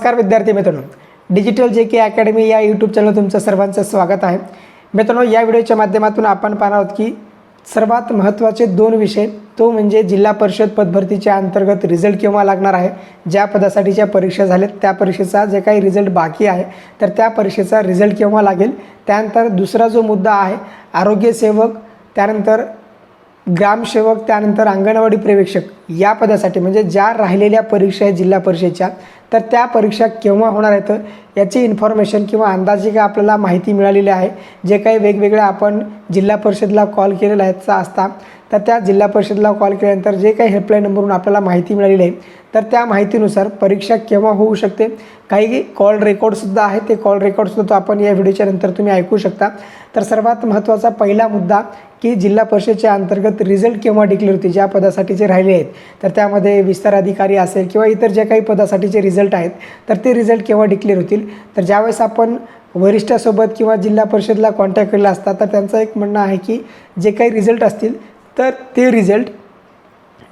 नमस्कार विद्यार्थी मित्रांनो. डिजिटल जे के अकॅडमी या यूट्यूब चॅनल तुमचं सर्वांचं स्वागत आहे. मित्रांनो या व्हिडिओच्या माध्यमातून आपण पाहणार आहोत की सर्वात महत्त्वाचे दोन विषय तो म्हणजे जिल्हा परिषद पदभरतीच्या अंतर्गत रिझल्ट केव्हा लागणार आहे ज्या पदासाठीच्या परीक्षा झाल्यात त्या परीक्षेचा जे काही रिझल्ट बाकी आहे तर त्या परीक्षेचा रिझल्ट केव्हा लागेल? त्यानंतर दुसरा जो मुद्दा आहे आरोग्यसेवक त्यानंतर ग्रामसेवक त्यानंतर अंगणवाडी प्रेक्षक या पदासाठी म्हणजे ज्या राहिलेल्या परीक्षा आहेत जिल्हा परिषदेच्या तर त्या परीक्षा केव्हा होणार आहेत याची इन्फॉर्मेशन किंवा अंदाजे काय आपल्याला माहिती मिळालेली आहे. जे काही वेगवेगळ्या आपण जिल्हा परिषदला कॉल केलेला आहेचा असता तर त्या जिल्हा परिषदला कॉल केल्यानंतर जे काही हेल्पलाईन नंबरवरून आपल्याला माहिती मिळालेली आहे तर त्या माहितीनुसार परीक्षा केव्हा होऊ शकते? काही कॉल रेकॉर्डसुद्धा आहे ते कॉल रेकॉर्डसुद्धा तो आपण या व्हिडिओच्या नंतर तुम्ही ऐकू शकता. तर सर्वात महत्त्वाचा पहिला मुद्दा की जिल्हा परिषदेच्या अंतर्गत रिझल्ट केव्हा डिक्लेअर होते ज्या पदासाठीचे राहिले आहेत तर त्यामध्ये विस्तार अधिकारी असेल किंवा इतर जे काही पदासाठीचे रिझल्ट आहेत तर ते रिझल्ट केव्हा डिक्लेअर होतील? तर ज्यावेळेस आपण वरिष्ठासोबत किंवा जिल्हा परिषदला कॉन्टॅक्ट केला असता तर त्यांचं एक म्हणणं आहे की जे काही रिझल्ट असतील तर ते रिझल्ट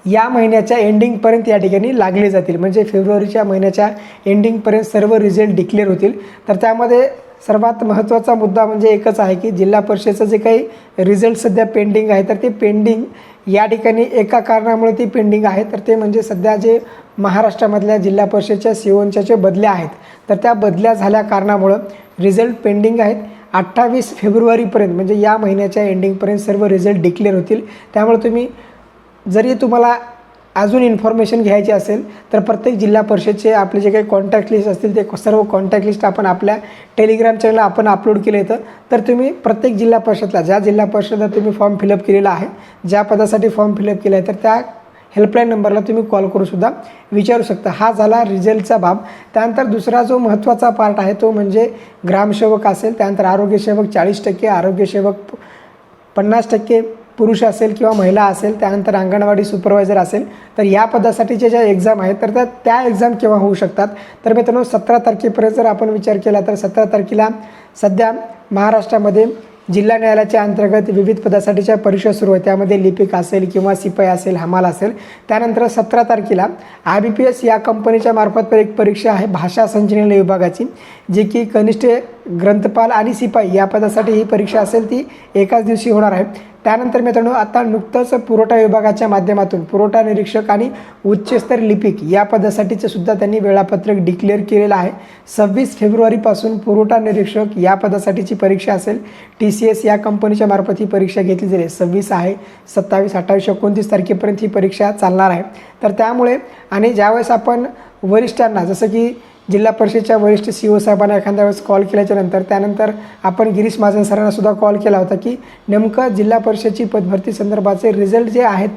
या महिन्याच्या एंडिंगपर्यंत या ठिकाणी लागले जातील. म्हणजे फेब्रुवारीच्या महिन्याच्या एंडिंगपर्यंत सर्व रिझल्ट डिक्लेअर होतील. तर त्यामध्ये सर्वात महत्त्वाचा मुद्दा म्हणजे एकच आहे की जिल्हा परिषदेचं जे काही रिझल्ट सध्या पेंडिंग आहे तर ते पेंडिंग या ठिकाणी एका कारणामुळे ती पेंडिंग आहे. तर ते म्हणजे सध्या जे महाराष्ट्रामधल्या जिल्हा परिषदेच्या सीओनच्या जे बदल्या आहेत तर त्या बदल्या झाल्या कारणामुळं रिझल्ट पेंडिंग आहेत. अठ्ठावीस फेब्रुवारीपर्यंत म्हणजे या महिन्याच्या एंडिंगपर्यंत सर्व रिझल्ट डिक्लेअर होतील. त्यामुळे तुम्ही जरी तुम्हाला अजून इन्फॉर्मेशन घ्यायची असेल तर प्रत्येक जिल्हा परिषदचे आपले जे काही कॉन्टॅक्ट लिस्ट असतील ते सर्व कॉन्टॅक्ट लिस्ट आपण आपल्या टेलिग्राम चॅनलला आपण अपलोड केलं येतं तर तुम्ही प्रत्येक जिल्हा परिषदला ज्या जिल्हा परिषदला तुम्ही फॉर्म फिलअप केलेला आहे ज्या पदासाठी फॉर्म फिलअप केला आहे तर त्या हेल्पलाईन नंबरला तुम्ही कॉल करूसुद्धा विचारू शकता. हा झाला रिझल्टचा बाब त्यानंतर दुसरा जो महत्त्वाचा पार्ट आहे तो म्हणजे ग्रामसेवक असेल त्यानंतर आरोग्यसेवक चाळीस टक्के आरोग्यसेवक पन्नास टक्के पुरुष असेल किंवा महिला असेल त्यानंतर अंगणवाडी सुपरवायझर असेल तर या पदासाठीच्या ज्या एक्झाम आहेत तर त्या त्या एक्झाम केव्हा होऊ शकतात? तर मित्रांनो सतरा तारखेपर्यंत जर आपण विचार केला तर सतरा तारखेला सध्या महाराष्ट्रामध्ये जिल्हा न्यायालयाच्या अंतर्गत विविध पदासाठीच्या परीक्षा सुरू आहेत. त्यामध्ये लिपिक असेल किंवा सिपाई असेल हमाल असेल. त्यानंतर सतरा तारखेला आय बी पी एस या कंपनीच्या मार्फत एक परीक्षा आहे भाषा संचलन विभागाची जी की कनिष्ठ ग्रंथपाल आणि सिपाई या पदासाठी ही परीक्षा असेल ती एकाच दिवशी होणार आहे. त्यानंतर मित्रांनो आता नुकतंच पुरवठा विभागाच्या माध्यमातून पुरवठा निरीक्षक आणि उच्चस्तर लिपिक या पदासाठीचं सुद्धा त्यांनी वेळापत्रक डिक्लेअर केलेलं आहे. सव्वीस फेब्रुवारीपासून पुरवठा निरीक्षक या पदासाठीची परीक्षा असेल. टी सी एस या कंपनीच्या मार्फत ही परीक्षा घेतली जाईल. सव्वीस आहे सत्तावीस अठ्ठावीस एकोणतीस तारखेपर्यंत ही परीक्षा चालणार आहे. तर त्यामुळे आणि ज्यावेळेस आपण वरिष्ठांना जसं की जिल्हा परिषदेच्या वरिष्ठ सी ओ साहेबांना एखाद्या वेळेस कॉल केल्याच्यानंतर त्यानंतर आपण गिरीश महाजन सरांना सुद्धा कॉल केला होता की नेमकं जिल्हा परिषदेची पदभरती संदर्भाचे रिझल्ट जे आहेत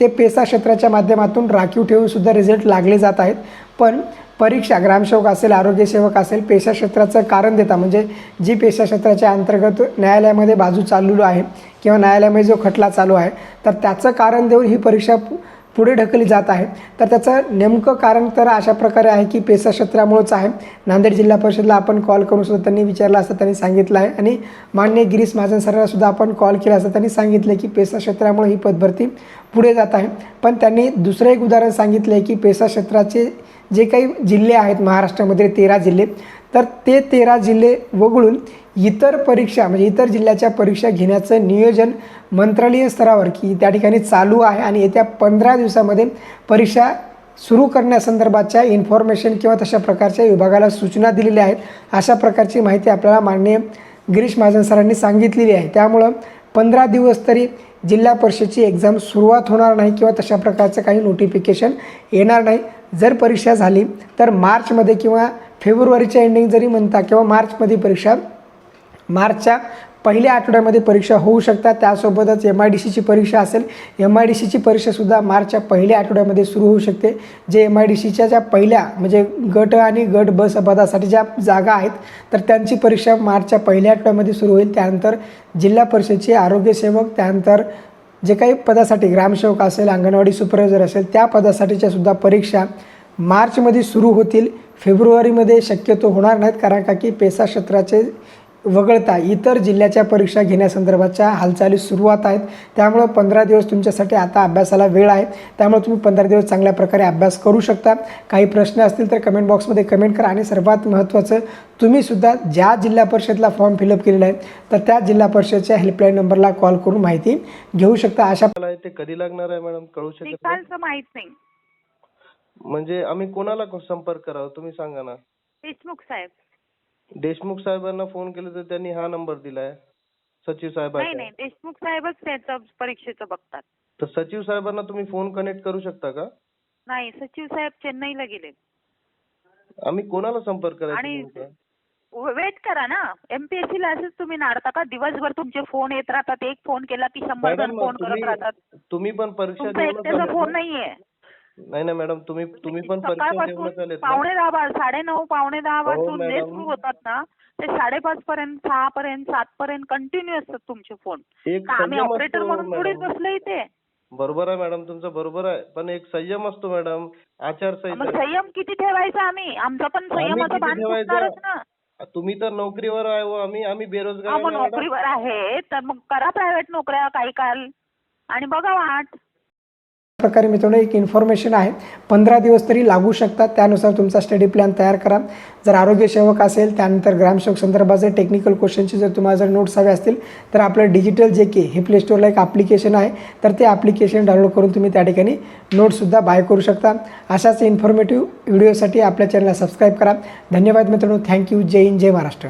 ते पेसा क्षेत्राच्या माध्यमातून राखीव ठेवून सुद्धा रिझल्ट लागले जात आहेत. पण परीक्षा ग्रामसेवक असेल आरोग्यसेवक असेल पेशा क्षेत्राचं कारण देता म्हणजे जी पेशा क्षेत्राच्या अंतर्गत न्यायालयामध्ये बाजू चाललेलो आहे किंवा न्यायालयामध्ये जो खटला चालू आहे तर त्याचं कारण देऊन ही परीक्षा पुढे ढकलली जात आहे. तर त्याचं नेमकं कारण तर अशा प्रकारे आहे की पेसा क्षेत्रामुळंच आहे. नांदेड जिल्हा परिषदला आपण कॉल करून सुद्धा त्यांनी विचारलं असं त्यांनी सांगितलं आहे. आणि मान्य गिरीश महाजन सरांना सुद्धा आपण कॉल केला असं त्यांनी सांगितलं की पेसा क्षेत्रामुळे ही पदभरती पुढे जात आहे. पण त्यांनी दुसरं एक उदाहरण सांगितलं आहे की पेसा क्षेत्राचे जे काही जिल्हे आहेत महाराष्ट्रामध्ये तेरा जिल्हे तर ते तेरा जिल्हे वगळून इतर परीक्षा म्हणजे इतर जिल्ह्याच्या परीक्षा घेण्याचं नियोजन मंत्रालयीय स्तरावर की त्या ठिकाणी चालू आहे आणि येत्या पंधरा दिवसामध्ये परीक्षा सुरू करण्यासंदर्भाच्या इन्फॉर्मेशन किंवा तशा प्रकारच्या विभागाला सूचना दिलेल्या आहेत. अशा प्रकारची माहिती आपल्याला माननीय गिरीश महाजन सरांनी सांगितलेली आहे. त्यामुळं पंधरा दिवस तरी जिल्हा परिषदेची एक्झाम सुरुवात होणार नाही किंवा तशा प्रकारचं काही नोटिफिकेशन येणार नाही. जर परीक्षा झाली तर मार्चमध्ये किंवा फेब्रुवारीच्या एंडिंग जरी म्हणता किंवा मार्चमध्ये परीक्षा मार्चच्या पहिल्या आठवड्यामध्ये परीक्षा होऊ शकतात. त्यासोबतच एम आय डी सीची परीक्षा असेल. एम आय डी सीची परीक्षासुद्धा मार्चच्या पहिल्या आठवड्यामध्ये सुरू होऊ शकते. जे एम आय डी सीच्या ज्या पहिल्या म्हणजे गट आणि गट ब पदासाठी ज्या जागा आहेत तर त्यांची परीक्षा मार्चच्या पहिल्या आठवड्यामध्ये सुरू होईल. त्यानंतर जिल्हा परिषदचे आरोग्यसेवक त्यानंतर जे काही पदासाठी ग्रामसेवक असेल अंगणवाडी सुपरवायझर असेल त्या पदासाठीच्या सुद्धा परीक्षा मार्चमध्ये सुरू होतील. फेब्रुवारीमध्ये शक्यतो होणार नाहीत कारण का की पेसा क्षेत्राचे वगळता इतर जिल्ह्याच्या परीक्षा घेण्यासंदर्भाच्या हालचाली सुरुवात आहेत. त्यामुळं पंधरा दिवस तुमच्यासाठी आता अभ्यासाला वेळ आहे. त्यामुळे तुम्ही पंधरा दिवस चांगल्या प्रकारे अभ्यास करू शकता. काही प्रश्न असतील तर कमेंट बॉक्समध्ये कमेंट करा आणि सर्वात महत्त्वाचं तुम्ही सुद्धा ज्या जिल्हा परिषदला फॉर्म फिलअप केलेला आहे तर त्या जिल्हा परिषदच्या हेल्पलाईन नंबरला कॉल करून माहिती घेऊ शकता. अशा ते कधी लागणार आहे मॅडम कळू शकत माहीत नाही. म्हणजे आम्ही कोणाला संपर्क करावा? तुम्ही सांगा ना. देशमुख साहेब. देशमुख साहेबांना फोन केलं तर त्यांनी हा नंबर दिलाय. सचिव नाही साहेबांचा. नाही देशमुख साहेबच त्याचं परीक्षेचं बघतात. तर सचिव साहेबांना तुम्ही फोन कनेक्ट करू शकता का? नाही सचिव साहेब चेन्नईला गेले. आम्ही कोणाला संपर्क करायचा आणि नेमका? वेट करा ना. एमपीएससी ला असंच तुम्ही नाडता का? दिवसभर तुमचे फोन येत राहतात. एक फोन केला की शंभर जण फोन करत तुम्ही राहतात. तुम्ही पण परीक्षा तुमचा देऊनच एकट्याचा आलेत फोन ना? नाहीये. नाही ना मॅडम तुम्ही तुम्ही पण सकाळपासून पावणे दहा बा- साडेनऊ पावणे दहा हो, वाजून जे मॅडम. सुरू होतात ना ते साडेपाच पर्यंत सहा पर्यंत सात पर्यंत कंटिन्यू असतात तुमचे फोन आम्ही संयम ऑपरेटर म्हणून थोडीच मॅडम. बसलो इथे. बरोबर आहे मॅडम तुमचं बरोबर आहे. पण एक संयम असतो मॅडम. आचारसंहिता. संयम किती ठेवायचा आम्ही? आमचा पण संयमाचा? फुटणारच ना. तुम्ही तर नोकरीवर आहे हो आम्ही आम्ही बेरोजगार. नोकरीवर आहे. तर मग करा प्रायव्हेट नोकऱ्या काही काल. आणि बघा वाट. प्रकारे मित्रांनो एक इन्फॉर्मेशन आहे. पंधरा दिवस तरी लागू शकतात. त्यानुसार तुमचा स्टडी प्लॅन तयार करा. जर आरोग्य सेवक असेल त्यानंतर ग्रामसेवक संदर्भाचे टेक्निकल क्वेश्चनचे जर तुम्हाला जर नोट्स हवे असतील तर आपलं डिजिटल जे के हे प्ले स्टोअरला एक ॲप्लिकेशन आहे. तर ते ॲप्लिकेशन डाउनलोड करून तुम्ही त्या ठिकाणी नोट्ससुद्धा बाय करू शकता. अशाच इन्फॉर्मेटिव्ह व्हिडिओसाठी आपल्या चॅनलला सबस्क्राईब करा. धन्यवाद मित्रांनो. थँक्यू जय हिंद जय महाराष्ट्र.